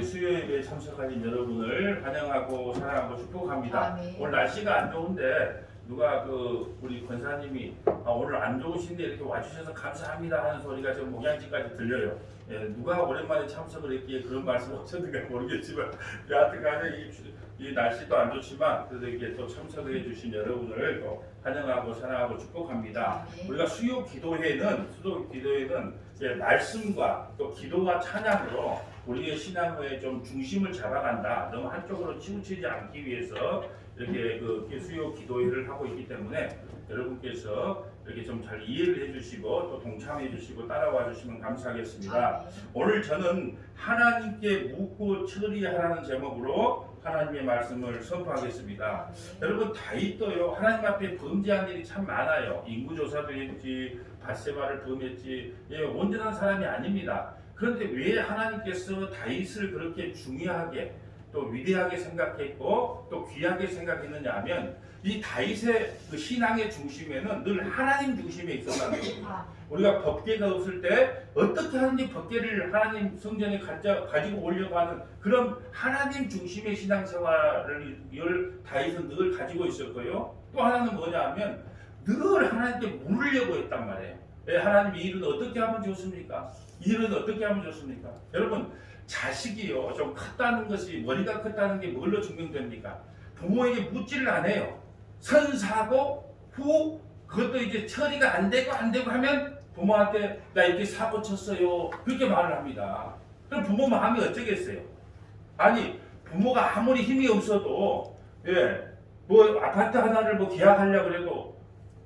우리 수요 예배에 참석하신 여러분을 환영하고 사랑하고 축복합니다. 아멘. 오늘 날씨가 안 좋은데 누가 그 우리 권사님이 아, 오늘 안 좋으신데 이렇게 와주셔서 감사합니다 하는 소리가 좀 목양지까지 들려요. 예, 누가 오랜만에 참석을 했기에 그런 말씀 하셨는가 모르겠지만 여하튼간에 이, 주- 이 날씨도 안 좋지만 그래도 이렇게 또 참석을 해주신 여러분을 또 환영하고 사랑하고 축복합니다. 아멘. 우리가 수요 기도회는 수요 기도회는 이제 말씀과 또 기도와 찬양으로 우리의 신앙의 좀 중심을 잡아간다. 너무 한쪽으로 치우치지 않기 위해서 이렇게 그 수요 기도회를 하고 있기 때문에 여러분께서 이렇게 좀 잘 이해를 해주시고 또 동참해 주시고 따라와 주시면 감사하겠습니다. 아멘. 오늘 저는 하나님께 묻고 처리하라는 제목으로 하나님의 말씀을 선포하겠습니다. 아멘. 여러분 다윗도요 하나님 앞에 범죄한 일이 참 많아요. 인구조사도 했지, 바세바를 범했지, 예, 온전한 사람이 아닙니다. 그런데 왜 하나님께서 다윗을 그렇게 중요하게 또 위대하게 생각했고 또 귀하게 생각했느냐 하면 이 다윗의 그 신앙의 중심에는 늘 하나님 중심에 있었다는 겁니다. 아, 우리가 법계가 없을 때 어떻게 하는지 법계를 하나님 성전에 가져, 가지고 오려고 하는 그런 하나님 중심의 신앙생활을 열 다윗은 늘 가지고 있었고요. 또 하나는 뭐냐 하면 늘 하나님께 물으려고 했단 말이에요. 예, 하나님 이 일은 어떻게 하면 좋습니까? 이 일은 어떻게 하면 좋습니까? 여러분 자식이요 좀 컸다는 것이 머리가 컸다는 게 뭘로 증명됩니까? 부모에게 묻지를 않아요. 선사고 후 그것도 이제 처리가 안 되고 안 되고 하면 부모한테 나 이렇게 사고 쳤어요 그렇게 말을 합니다. 그럼 부모 마음이 어쩌겠어요? 아니 부모가 아무리 힘이 없어도 예뭐 아파트 하나를 뭐 계약하려 그래도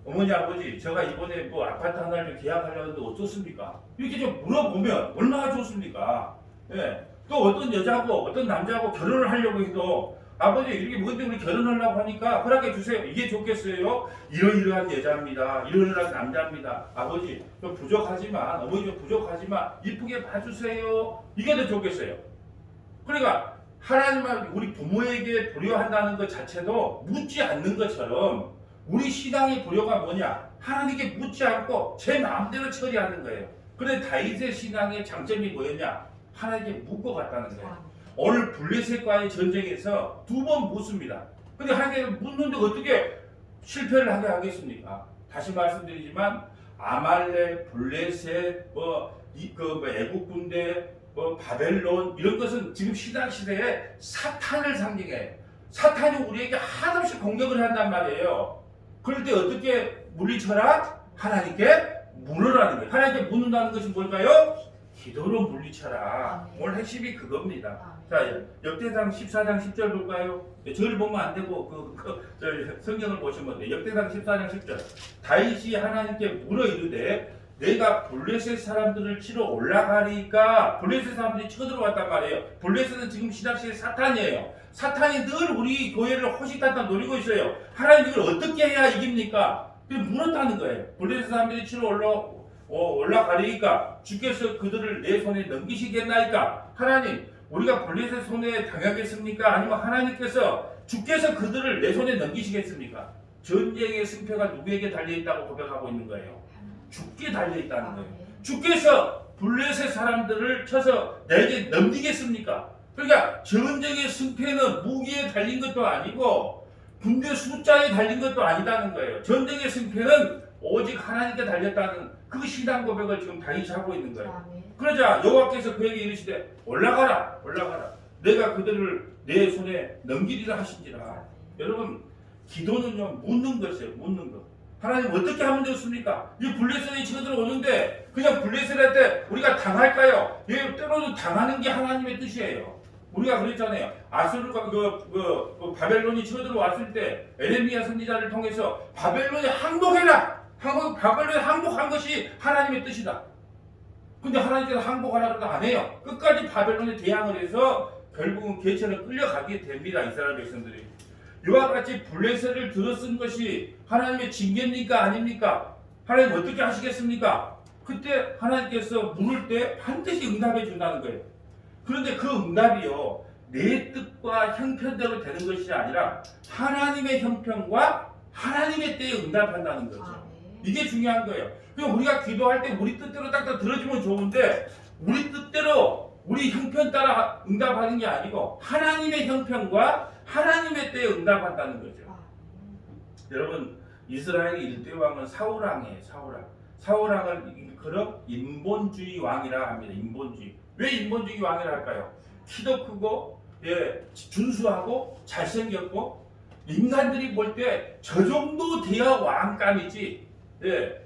어머니 아버지 제가 이번에 뭐 아파트 하나를 계약하려고 하는데 어떻습니까? 이렇게 좀 물어보면 얼마나 좋습니까? 예. 또 어떤 여자고 어떤 남자하고 결혼을 하려고 해도 아버지 이렇게 뭔데 우리 결혼하려고 하니까 허락해 주세요. 이게 좋겠어요? 이러이러한 여자입니다. 이러이러한 남자입니다. 아버지 좀 부족하지만 어머니 좀 부족하지만 이쁘게 봐주세요. 이게 더 좋겠어요. 그러니까 하나님을 우리 부모에게 불효한다는 것 자체도 묻지 않는 것처럼 우리 신앙의 불효가 뭐냐? 하나님께 묻지 않고 제 마음대로 처리하는 거예요. 그런데 다윗의 신앙의 장점이 뭐였냐? 하나님께 묻고 갔다는 거예요. 아멘. 오늘 블레셋과의 전쟁에서 두 번 묻습니다. 근데 하나님께 묻는데 어떻게 실패를 하게 하겠습니까? 다시 말씀드리지만 아말렉, 블레셋, 뭐이그 애국 군대, 뭐 바벨론 이런 것은 지금 신학 시대에 사탄을 상징해요. 사탄이 우리에게 한없이 공격을 한단 말이에요. 그럴 때 어떻게 물리쳐라? 하나님께 물으라는 거예요. 하나님께 묻는다는 것이 뭘까요? 기도로 물리쳐라. 오늘 핵심이 그겁니다. 자, 역대상 14장 10절 볼까요? 네, 저를 보면 안 되고 그, 그 저, 성경을 보시면 돼요. 역대상 14장 10절. 다윗이 하나님께 물어 이르되 내가 블레셋 사람들을 치러 올라가니까 블레셋 사람들이 쳐들어왔단 말이에요. 블레셋은 지금 신학시의 사탄이에요. 사탄이 늘 우리 교회를 호시탄탄 노리고 있어요. 하나님 이걸 어떻게 해야 이깁니까? 그 물었다는 거예요. 블레셋 사람들이 치러 올라 어, 올라가리니까 주께서 그들을 내 손에 넘기시겠나이까? 하나님 우리가 블레셋 손에 당하겠습니까? 아니면 하나님께서 주께서 그들을 내 손에 넘기시겠습니까? 전쟁의 승패가 누구에게 달려있다고 고백하고 있는 거예요. 죽게 달려있다는 거예요. 아멘. 주께서 블레셋 사람들을 쳐서 내게 넘기겠습니까? 그러니까 전쟁의 승패는 무기에 달린 것도 아니고 군대 숫자에 달린 것도 아니다는 거예요. 전쟁의 승패는 오직 하나님께 달렸다는 그 신앙 고백을 지금 다윗이 하고 있는 거예요. 아멘. 그러자 여호와께서 그에게 이르시되 올라가라 올라가라. 내가 그들을 내 손에 넘기리라 하신지라. 여러분 기도는요 묻는 것이에요 묻는 것. 하나님 어떻게 하면 좋습니까? 이 블레셋이 치고들어 오는데 그냥 블레셋한테 우리가 당할까요? 예 때로는 당하는 게 하나님의 뜻이에요 우리가 그랬잖아요 아수르가 그, 그, 그 바벨론이 치고들어 왔을 때 에레미야 선지자를 통해서 바벨론이 항복해라 항복, 바벨론이 항복한 것이 하나님의 뜻이다 근데 하나님께서 항복하라 그러도 안 해요. 끝까지 바벨론에 대항을 해서 결국은 개체를 끌려가게 됩니다. 이스라엘 백성들이. 이와 같이 블레셋을 들어쓴 것이 하나님의 징계입니까? 아닙니까? 하나님 어떻게 하시겠습니까? 그때 하나님께서 물을 때 반드시 응답해 준다는 거예요. 그런데 그 응답이요. 내 뜻과 형편대로 되는 것이 아니라 하나님의 형편과 하나님의 때에 응답한다는 거죠. 아멘. 이게 중요한 거예요. 그럼 우리가 기도할 때 우리 뜻대로 딱딱 들어주면 좋은데 우리 뜻대로 우리 형편 따라 응답하는 게 아니고 하나님의 형편과 하나님의 때에 응답한다는 거죠. 아, 여러분 이스라엘 일대 왕은 사울 왕이에요. 사울 왕. 사울 왕을 일컬어 인본주의 왕이라 합니다. 인본주의. 왜 인본주의 왕이라 할까요? 키도 크고 예 준수하고 잘생겼고 인간들이 볼 때 저 정도 돼야 왕감이지. 예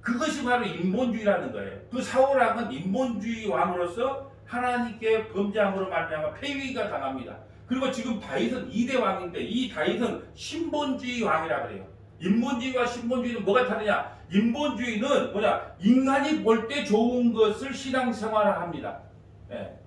그것이 바로 인본주의라는 거예요. 그 사울왕은 인본주의 왕으로서 하나님께 범죄함으로 말미암아 폐위가 당합니다. 그리고 지금 다윗은 2대 왕인데 이 다윗은 신본주의 왕이라 그래요. 인본주의와 신본주의는 뭐가 다르냐? 인본주의는 뭐냐? 인간이 볼 때 좋은 것을 신앙생활을 합니다. 예.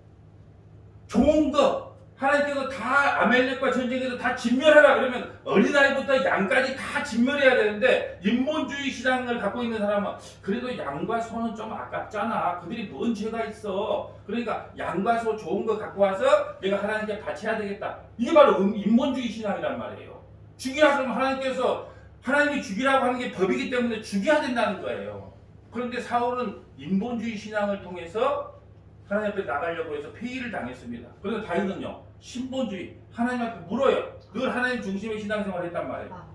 좋은 거 하나님께서 다 아멜렉과 전쟁에서 다 진멸하라 그러면 어린아이부터 양까지 다 진멸해야 되는데 인본주의 신앙을 갖고 있는 사람은 그래도 양과 소는 좀 아깝잖아 그들이 뭔 죄가 있어 그러니까 양과 소 좋은 거 갖고 와서 내가 하나님께 바쳐야 되겠다 이게 바로 음- 인본주의 신앙이란 말이에요 죽이라 그러면 하나님께서 하나님이 죽이라고 하는 게 법이기 때문에 죽여야 된다는 거예요 그런데 사울은 인본주의 신앙을 통해서 하나님 앞에 나가려고 해서 폐위를 당했습니다. 그런데 다윗은요 신본주의 하나님 앞에 물어요. 늘 하나님 중심의 신앙생활을 했단 말이에요. 아,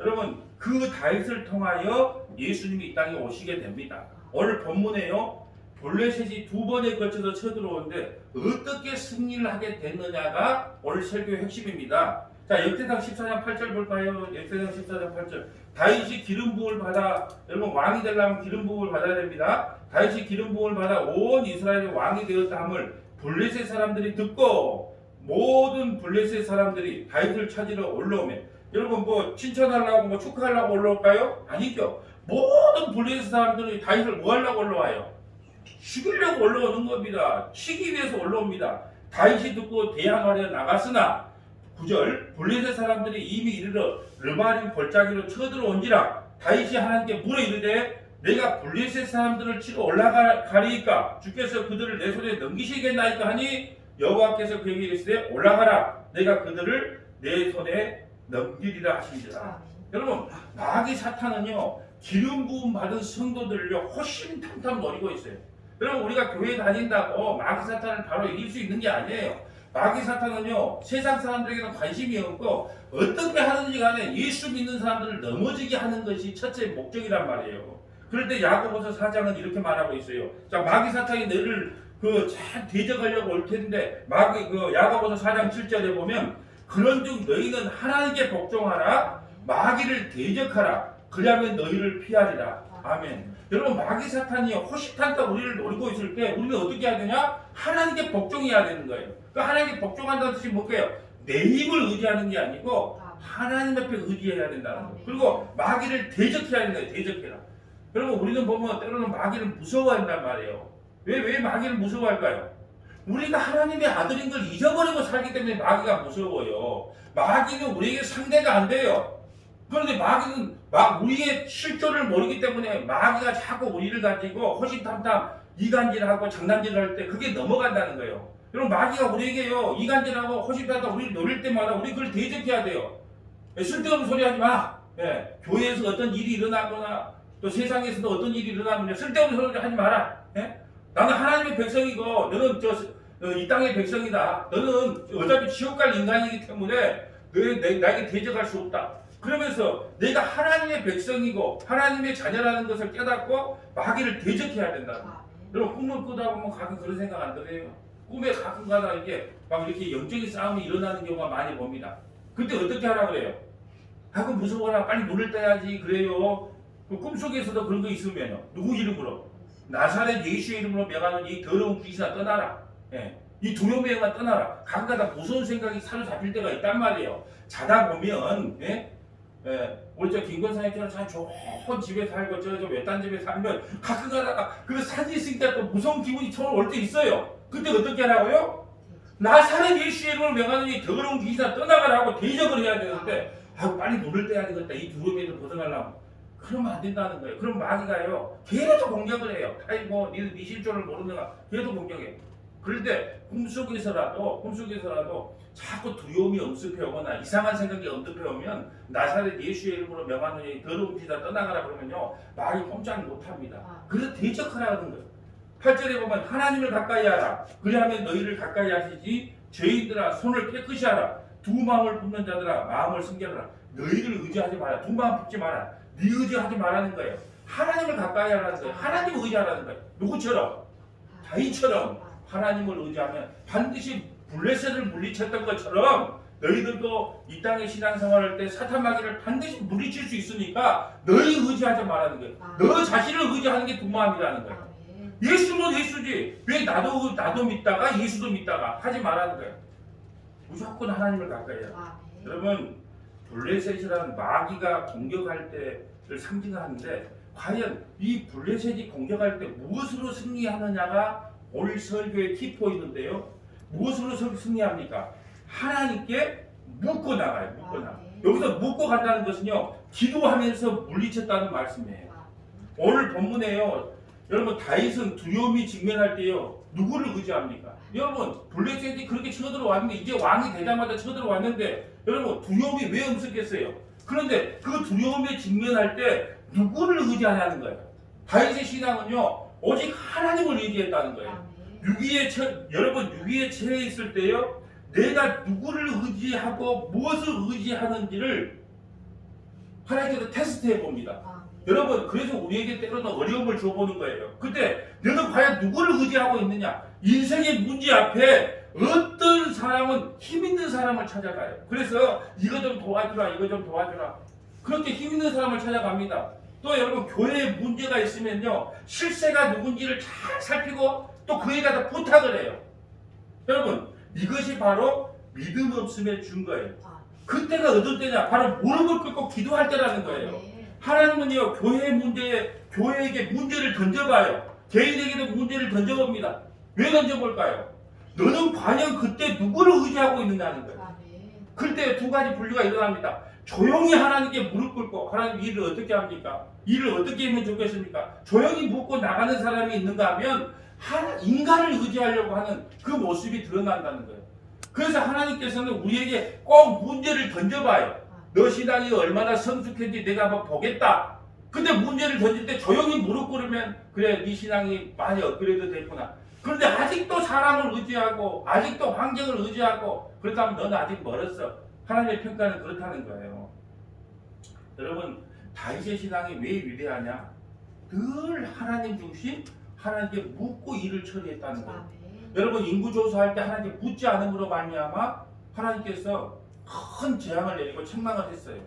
여러분 그 다윗을 통하여 예수님이 이 땅에 오시게 됩니다. 오늘 본문에요 볼레셋이 두 번에 걸쳐서 쳐들어오는데 어떻게 승리를 하게 됐느냐가 오늘 설교의 핵심입니다. 자 역대상 14장 8절 볼까요? 역대상 14장 8절 다윗이 기름 부음을 받아 여러분 왕이 되려면 기름 부음을 받아야 됩니다. 다윗이 기름 부음을 받아 온 이스라엘의 왕이 되었다 함을 블레셋 사람들이 듣고 모든 블레셋 사람들이 다윗을 찾으러 올라오면 여러분 뭐 칭찬하려고 뭐 축하하려고 올라올까요? 아니죠. 모든 블레셋 사람들이 다윗을 뭐 하려고 올라와요? 죽이려고 올라오는 겁니다. 치기 위해서 올라옵니다. 다윗이 듣고 대항하려 나갔으나 9절 블레셋 사람들이 이미 이르러 르바림 골짜기로 쳐들어온지라 다윗이 하나님께 물어 이르되 내가 블레셋 사람들을 치러 올라가리이까 주께서 그들을 내 손에 넘기시겠나이까 하니 여호와께서 그에게 이르시되 올라가라 내가 그들을 내 손에 넘기리라 하시니라 아, 여러분 마귀 사탄은요 기름 부음 받은 성도들을요 호심탐탐 노리고 있어요. 여러분 우리가 교회 다닌다고 마귀 사탄을 바로 이길 수 있는 게 아니에요. 마귀 사탄은요 세상 사람들에게는 관심이 없고 어떻게 하든지 간에 예수 믿는 사람들을 넘어지게 하는 것이 첫째 목적이란 말이에요. 그럴 때 야고보서 4장은 이렇게 말하고 있어요. 자 마귀 사탄이 너를 그잘 대적하려고 올 텐데 마귀 그 야고보서 4장 7절에 보면 그런즉 너희는 하나님께 복종하라 마귀를 대적하라. 그리하면 너희를 피하리라. 아멘. 여러분 마귀 사탄이 호시탄다 우리를 노리고 있을 때 우리는 어떻게 해야 되냐? 하나님께 복종해야 되는 거예요. 그 하나님께 복종한다는 뜻이 뭘까요? 내 힘을 의지하는 게 아니고 아, 하나님 앞에 의지해야 된다는 거예요. 그리고 마귀를 대적해야 된다. 대적해라. 여러분 우리는 보면 때로는 마귀를 무서워한단 말이에요. 왜 왜 마귀를 무서워할까요? 우리가 하나님의 아들인 걸 잊어버리고 살기 때문에 마귀가 무서워요. 마귀는 우리에게 상대가 안 돼요. 그런데 마귀는 막 우리의 실존을 모르기 때문에 마귀가 자꾸 우리를 가지고 호시탐탐 이간질하고 장난질을 할 때 그게 넘어간다는 거예요. 여러분 마귀가 우리에게요 이간질하고 호시탐탐 우리를 노릴 때마다 우리 그걸 대적해야 돼요. 예, 쓸데없는 소리 하지 마. 예, 교회에서 어떤 일이 일어나거나 또 세상에서도 어떤 일이 일어나면 쓸데없는 소리 하지 마라. 예? 나는 하나님의 백성이고 너는 저이 땅의 백성이다. 너는 어차피 지옥 갈 인간이기 때문에 너희 내, 나에게 대적할 수 없다. 그러면서 내가 하나님의 백성이고 하나님의 자녀라는 것을 깨닫고 마귀를 대적해야 된다. 아, 여러분 꿈을 꾸다 보면 가끔 그런 생각 안 들어요. 꿈에 가끔 가다 이게 막 이렇게 영적인 싸움이 일어나는 경우가 많이 봅니다. 그때 어떻게 하라 그래요? 아, 그 무서워라. 빨리 문을 떼야지. 그래요. 그 꿈속에서도 그런 거 있으면요. 누구 이름으로? 나사렛 예수의 이름으로 명하는 이 더러운 귀신아 떠나라. 예. 이 두려움에만 떠나라. 가끔가다 무서운 생각이 사로잡힐 때가 있단 말이에요. 자다 보면 예? 예, 우리 저 김건사님처럼 참 좋은 집에 살고 저, 저 외딴 집에 살면 가끔 가다가 그 산지 있으니까 또 무서운 기분이 처음 올 때 있어요. 그때 어떻게 하라고요? 나사렛 예수의 이름을 명하는 이 더러운 귀신아 떠나가라고 대적을 해야 되는데 아유 빨리 눈을 떼야 되겠다 이 두려움에서 벗어나려면 그러면 안 된다는 거예요. 그럼 마귀가요 계속 공격을 해요. 아이고 니네 네 실존을 모르는가 계속 공격해. 그럴 때 꿈속에서라도 꿈속에서라도 자꾸 두려움이 엄습해 오거나 이상한 생각이 엄습해 오면 나사렛 예수의 이름으로 명하는 이 더러운 귀신아 떠나가라 그러면요 마귀 꼼짝 못합니다. 아, 그래서 대적하라는 거예요. 8절에 보면 하나님을 가까이 하라. 그리하면 너희를 가까이 하시지 죄인들아 손을 깨끗이 하라. 두 마음을 품는 자들아 마음을 숨겨라. 너희를 의지하지 마라. 두 마음 품지 마라. 네 의지하지 말라는 거예요. 하나님을 가까이 하라는 거예요. 하나님을 의지하라는 거예요. 누구처럼? 다윗처럼 하나님을 의지하면 반드시 블레셋을 물리쳤던 것처럼 너희들도 이 땅의 신앙생활할 때 사탄 마귀를 반드시 물리칠 수 있으니까 너희 의지하지 말라는 거예요. 너 자신을 의지하는 게 두 마음이라는 거예요. 예수는 예수지 왜 나도 나도 믿다가 예수도 믿다가 하지 말라는 거예요. 무조건 하나님을 가까이 해요. 아멘. 여러분 블레셋이라는 마귀가 공격할 때를 상징하는데 과연 이 블레셋이 공격할 때 무엇으로 승리하느냐가 오늘 설교의 키포인트인데요. 무엇으로 승- 승리합니까? 하나님께 묻고 나가요. 묻고 나가. 아멘. 여기서 묻고 간다는 것은요. 기도하면서 물리쳤다는 말씀이에요. 오늘 본문에요. 여러분 다윗은 두려움이 직면할 때요. 누구를 의지합니까? 여러분 블레셋이 그렇게 쳐들어왔는데 이제 왕이 되자마자 쳐들어왔는데 여러분 두려움이 왜 없었겠어요? 그런데 그 두려움에 직면할 때 누구를 의지하냐는 거예요. 다윗의 신앙은요. 오직 하나님을 의지했다는 거예요. 유기에 처, 여러분 유기에 처해 있을 때요. 내가 누구를 의지하고 무엇을 의지하는지를 하나님께서 테스트해 봅니다. 여러분 그래서 우리에게 때로는 어려움을 줘보는 거예요. 근데 너는 과연 누구를 의지하고 있느냐? 인생의 문제 앞에 어떤 사람은 힘 있는 사람을 찾아가요. 그래서 이거 좀 도와주라, 이거 좀 도와주라. 그렇게 힘 있는 사람을 찾아갑니다. 또 여러분 교회에 문제가 있으면요 실세가 누군지를 잘 살피고 또 그에 가서 부탁을 해요. 여러분 이것이 바로 믿음 없음의 증거예요. 아멘. 그때가 어떤 때냐? 바로 무릎을 꿇고 기도할 때라는 거예요. 하나님은요 교회 문제에 교회에게 문제를 던져봐요. 개인에게도 문제를 던져봅니다. 왜 던져볼까요? 너는 과연 그때 누구를 의지하고 있느냐는 거예요. 아멘. 그때 두 가지 분류가 일어납니다. 조용히 하나님께 무릎 꿇고 하나님 일을 어떻게 합니까? 일을 어떻게 하면 좋겠습니까? 조용히 묻고 나가는 사람이 있는가 하면 하나, 인간을 의지하려고 하는 그 모습이 드러난다는 거예요. 그래서 하나님께서는 우리에게 꼭 문제를 던져봐요. 너 신앙이 얼마나 성숙한지 내가 한번 보겠다. 근데 문제를 던질 때 조용히 무릎 꿇으면 그래 네 신앙이 많이 업그레이드 됐구나. 그런데 아직도 사람을 의지하고 아직도 환경을 의지하고 그렇다면 너는 아직 멀었어. 하나님의 평가는 그렇다는 거예요. 여러분 다윗의 신앙이 왜 위대하냐? 늘 하나님 중심, 하나님께 묻고 일을 처리했다는 거예요. 여러분 인구 조사할 때 하나님께 묻지 않음으로 말미암아 하나님께서 큰 재앙을 내리고 책망을 했어요.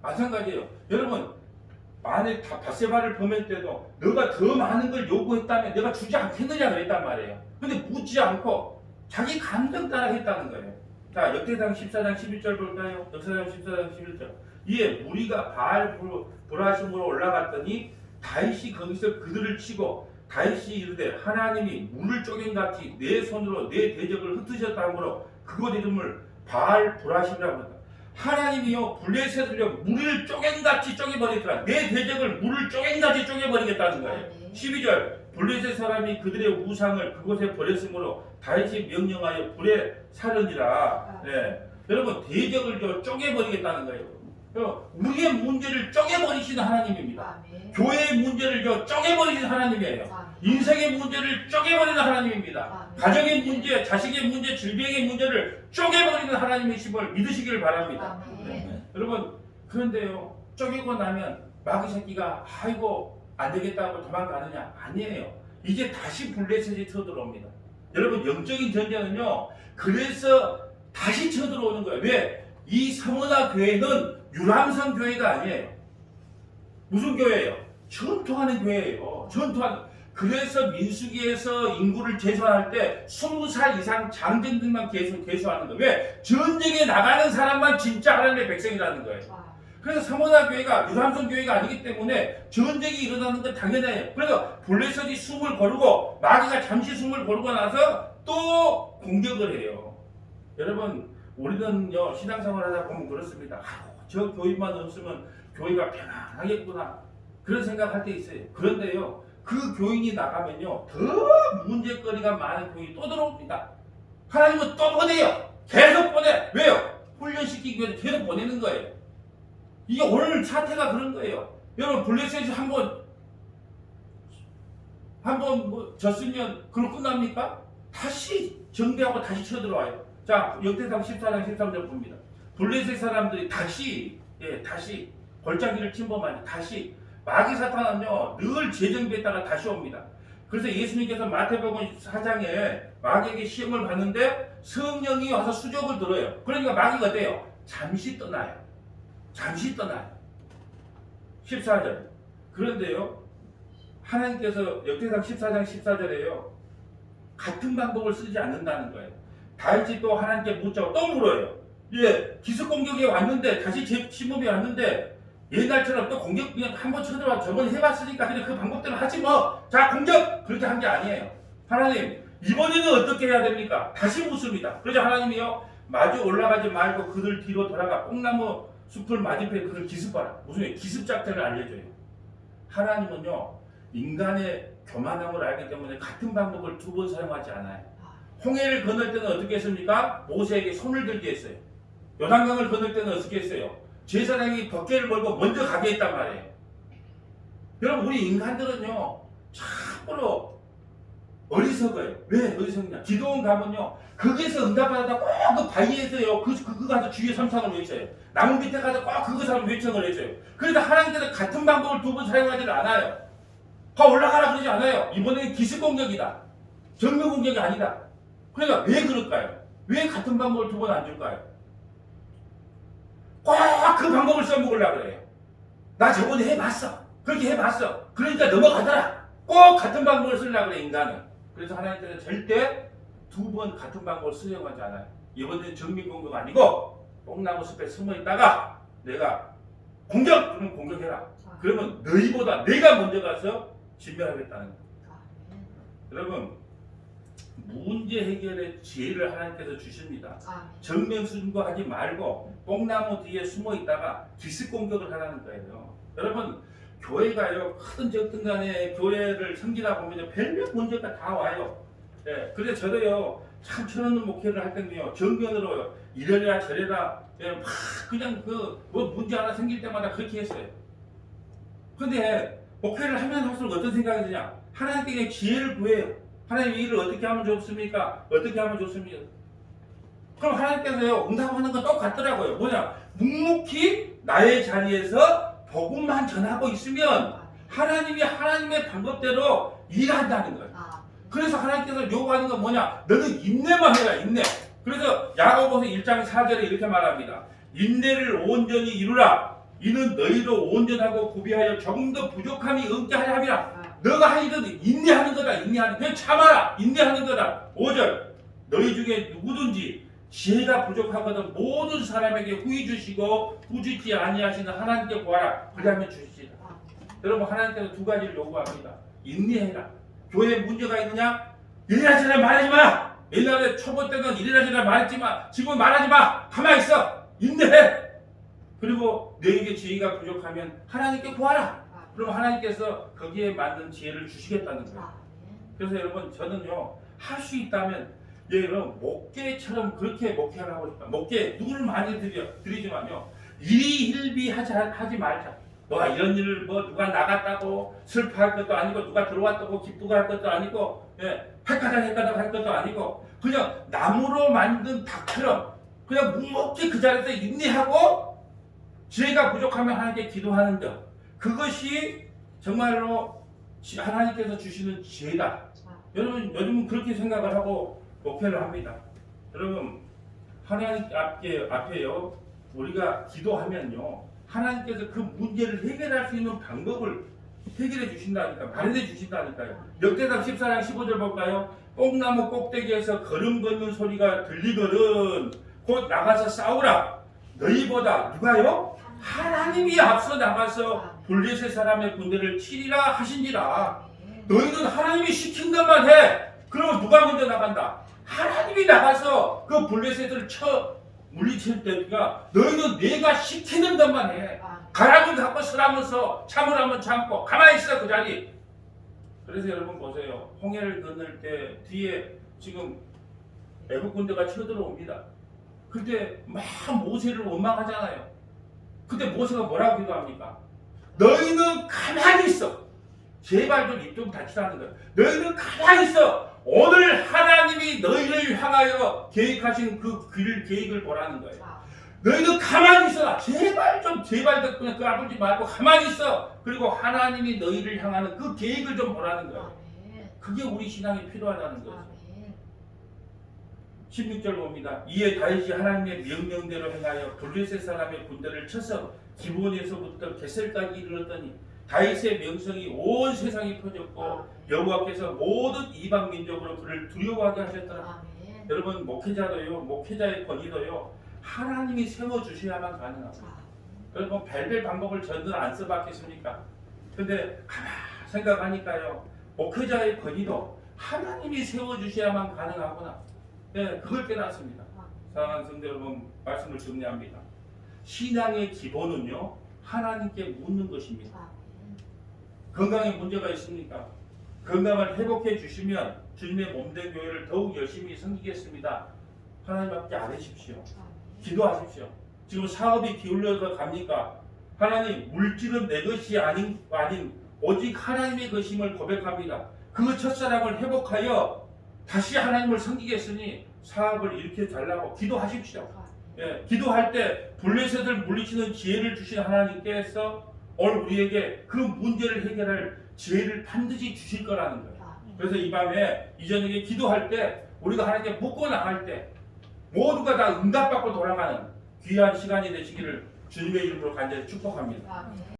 마찬가지예요. 여러분 다 바세바를 범할 때도 너가 더 많은 걸 요구했다면 내가 주지 않겠느냐 그랬단 말이에요. 근데 묻지 않고 자기 감정 따라 했다는 거예요. 자 역대상 14장 11절 볼까요? 역사상 14장 11절 이에 무리가 바알 불- 불하심으로 올라갔더니 다윗이 거기서 그들을 치고 다윗이 이르되 하나님이 물을 쪼갠같이 내 손으로 내 대적을 흩으셨다므로 그곳 이름을 바알 불하심이라고 한다. 하나님이요 블레셋을요 물을 쪼갠같이 쪼개버리더라. 내 대적을 물을 쪼갠같이 쪼개버리겠다는 거예요. 아멘. 12절 블레셋 사람이 그들의 우상을 그곳에 버렸으므로 다윗이 명령하여 불에 사르니라. 네. 여러분 대적을 저 쪼개버리겠다는 거예요. 어, 우리의 문제를 쪼개버리시는 하나님입니다. 아멘. 교회의 문제를 저 쪼개버리는 하나님이에요. 인생의 문제를 쪼개버리는 하나님입니다. 아멘. 가정의 문제, 자식의 문제, 질병의 문제를 쪼개버리는 하나님이심을 믿으시길 바랍니다. 아멘. 네. 여러분 그런데요 쪼개고 나면 마귀 새끼가 아이고 안 되겠다고 도망가느냐 아니에요. 이제 다시 블레셋이 쳐들어옵니다. 여러분 영적인 전쟁은요 그래서 다시 쳐들어오는 거예요. 왜? 이 성원아 교회는 유람선 교회가 아니에요. 무슨 교회예요? 전투하는 교회예요. 전투하는. 그래서 민수기에서 인구를 제소할 때 20살 이상 장정들만 계속 계수하는 거예요. 왜? 전쟁에 나가는 사람만 진짜 하나님의 백성이라는 거예요. 그래서 성원아 교회가 유람선 교회가 아니기 때문에 전쟁이 일어나는 건 당연해요. 그래서 블레셋이 숨을 고르고 마귀가 잠시 숨을 고르고 나서 또 공격을 해요. 여러분 우리는요 신앙생활 하다 보면 그렇습니다. 아유, 저 교인만 없으면 교회가 편안하겠구나 그런 생각할 때 있어요. 그런데요 그 교인이 나가면요 더 문제거리가 많은 교인이 또 들어옵니다. 하나님은 또 보내요. 계속 보내. 왜요? 훈련시키기 위해서 계속 보내는 거예요. 이게 오늘 사태가 그런 거예요. 여러분 블레셋이 한번 한번 뭐 졌으면 그럼 끝납니까? 다시 정비하고 다시 쳐들어와요. 자 역대상 14장 13절 봅니다. 블레셋 사람들이 다시 예 다시 골짜기를 침범하니 다시 마귀 사탄은요 늘 재정비했다가 다시 옵니다. 그래서 예수님께서 마태복음 4장에 마귀에게 시험을 받는데 성령이 와서 수족을 들어요. 그러니까 마귀가 어때요? 잠시 떠나요. 잠시 떠나요. 14절. 그런데요, 하나님께서 역대상 14장 14절에요, 같은 방법을 쓰지 않는다는 거예요. 다윗이 또 하나님께 묻자고 또 물어요. 예, 기습 공격이 왔는데, 다시 제 침범이 왔는데, 옛날처럼 또 공격 그냥 한번 쳐들어와 저번 해봤으니까 그냥 그 방법대로 하지 뭐. 자, 공격! 그렇게 한 게 아니에요. 하나님, 이번에는 어떻게 해야 됩니까? 다시 묻습니다. 그래서 하나님이요, 마주 올라가지 말고 그들 뒤로 돌아가 뽕나무 숲을 맞은편에 그를 기습하라. 무슨? 기습 작전을 알려줘요. 하나님은요 인간의 교만함을 알기 때문에 같은 방법을 두 번 사용하지 않아요. 홍해를 건널 때는 어떻게 했습니까? 모세에게 손을 들게 했어요. 요단강을 건널 때는 어떻게 했어요? 제사장이 덮개를 걸고 먼저 가게 했단 말이에요. 여러분 우리 인간들은요 참으로 어리석어요. 왜 어리석냐? 기도원 가면요 거기에서 응답받았다 꼭그 바위에서요 그, 그, 그 가서 주의 삼상을 외쳐요. 나무 밑에 가서 꼭 그거 사람 외청을 해줘요. 그래서 하나님께서 같은 방법을 두 번 사용하지는 않아요. 가 올라가라 그러지 않아요. 이번에는 기습 공격이다. 정면 공격이 아니다. 그러니까 왜 그럴까요? 왜 같은 방법을 두 번 안 줄까요? 꼭 그 방법을 써먹으려고 그래요. 나 저번에 해봤어. 그렇게 해봤어. 그러니까 넘어가더라. 꼭 같은 방법을 쓰려고 그래, 인간은. 그래서 하나님께서 절대 두 번 같은 방법을 수행하지 않아요. 이번에는 정면 공격 아니고 뽕나무 숲에 숨어 있다가 내가 공격! 그러면 공격해라. 그러면 너희보다 내가 먼저 가서 진멸하겠다는 거예요. 여러분 문제 해결의 지혜를 하나님께서 주십니다. 정면 승부하지 말고 뽕나무 뒤에 숨어 있다가 기습 공격을 하라는 거예요. 여러분 교회가요 크든 적든 간에 교회를 섬기다 보면 별별 문제가 다 와요. 예, 그래서 저도요 참 천없는 목회를 할 때는요 정면으로 이래라 저래라 예, 막 그냥 그 뭐 문제 하나 생길 때마다 그렇게 했어요. 근데 목회를 하면 할수록 어떤 생각이 드냐? 하나님께 지혜를 구해요. 하나님 이 일을 어떻게 하면 좋습니까? 어떻게 하면 좋습니까? 그럼 하나님께서요 응답하는 건 똑같더라고요. 뭐냐? 묵묵히 나의 자리에서 복음만 전하고 있으면 하나님이 하나님의 방법대로 일한다는 거예요. 그래서 하나님께서 요구하는 건 뭐냐? 너는 인내만 해라, 인내. 그래서 야고보서 1장 4절에 이렇게 말합니다. 인내를 온전히 이루라. 이는 너희로 온전하고 구비하여 조금 더 부족함이 없게 하려 함이라. 너가 할 일은 인내하는 거다, 인내하는 그냥 참아라, 인내하는 거다. 5절. 너희 중에 누구든지 지혜가 부족하거든 모든 사람에게 후히 주시고 부주지 아니하시는 하나님께 구하라. 그리하면 주시리라. 여러분 하나님께서 두 가지를 요구합니다. 인내해라. 교회에 문제가 있느냐? 이래라 저래라 말하지 마. 옛날에 초보 때는 이래라 저래라 말했지 마. 지금 말하지 마. 가만히 있어. 인내해. 그리고 너에게 지혜가 부족하면 하나님께 구하라. 그럼 하나님께서 거기에 맞는 지혜를 주시겠다는 거예요. 그래서 여러분 저는요 할 수 있다면 예, 여러분 목계처럼 그렇게 목회를 하고 싶다. 목계 누구를 많이 드려 드리지만요 일희일비 하지 하지 말자. 너가 이런 일을 뭐 누가 나갔다고 슬퍼할 것도 아니고 누가 들어왔다고 기쁘고 할 것도 아니고 예, 헷가닥 헷가닥 할 것도 아니고 그냥 나무로 만든 닭처럼 그냥 묵묵히 그 자리에서 인내하고 지혜가 부족하면 하나님께 기도하는 것 그것이 정말로 지- 하나님께서 주시는 지혜다. 여러분 요즘은 그렇게 생각을 하고 목회를 합니다. 여러분 하나님 앞에 앞에요 우리가 기도하면요 하나님께서 그 문제를 해결할 수 있는 방법을 해결해 주신다니까 마련해 주신다니까요. 역대상 14장 15절 볼까요? 뽕나무 꼭대기에서 걸음 걷는 소리가 들리거든 곧 나가서 싸우라. 너희보다 누가요? 하나님이 앞서 나가서 블레셋 사람의 군대를 치리라 하신지라. 너희는 하나님이 시킨 것만 해. 그러면 누가 먼저 나간다? 하나님이 나가서 그 블레셋을 쳐 물리칠 때니까 너희는 내가 시키는 것만 해. 가라면 갖고 서라면 서 참으라면 참고 가만히 있어 그 자리. 그래서 여러분 보세요. 홍해를 건널 때 뒤에 지금 애국 군대가 쳐들어옵니다. 그때 막 모세를 원망하잖아요. 그때 모세가 뭐라고 기도합니까? 너희는 가만히 있어. 제발 좀 입 좀 닫히라는 거예요. 너희는 가만히 있어. 오늘 하나님이 너희를 향하여 계획하신 그 길, 계획을 보라는 거예요. 아, 너희는 가만히 있어라. 제발 좀 제발 그냥 그 아버지 말고 가만히 있어. 그리고 하나님이 너희를 향하는 그 계획을 좀 보라는 거예요. 아멘. 그게 우리 신앙이 필요하다는 거예요. 아멘. 16절 봅니다. 이에 다윗이 하나님의 명령대로 행하여 블레셋 사람의 군대를 쳐서 기본에서부터 게셀까지 이르렀더니 다윗의 명성이 온 세상에 퍼졌고. 여호와께서 모든 이방 민족으로 그를 두려워하게 하셨더라. 아멘. 여러분 목회자도요, 목회자의 권위도요, 하나님이 세워 주셔야만 가능합니다. 아, 여러분 별별 방법을 저는 안 써봤겠습니까? 근데 가만 생각하니까요, 목회자의 권위도 하나님이 세워 주셔야만 가능하구나. 네, 그걸 깨닫습니다. 사랑하는 성도 여러분, 말씀을 정리합니다. 신앙의 기본은요, 하나님께 묻는 것입니다. 아멘. 건강에 문제가 있습니까? 건강을 회복해 주시면 주님의 몸된 교회를 더욱 열심히 섬기겠습니다. 하나님 앞에 아뢰십시오. 아멘. 기도하십시오. 지금 사업이 기울려서 갑니까? 하나님 물질은 내 것이 아닌 아닌 오직 하나님의 것임을 고백합니다. 그 첫사랑을 회복하여 다시 하나님을 섬기겠으니 사업을 이렇게 달라고 기도하십시오. 아멘. 예, 기도할 때 블레셋을 물리치는 지혜를 주신 하나님께서 오늘 우리에게 그 문제를 해결할 지혜를 반드시 주실 거라는 거예요. 아멘. 그래서 이 밤에 이 저녁에 기도할 때 우리가 하나님께 묻고 나갈 때 모두가 다 응답받고 돌아가는 귀한 시간이 되시기를 주님의 이름으로 간절히 축복합니다. 아멘.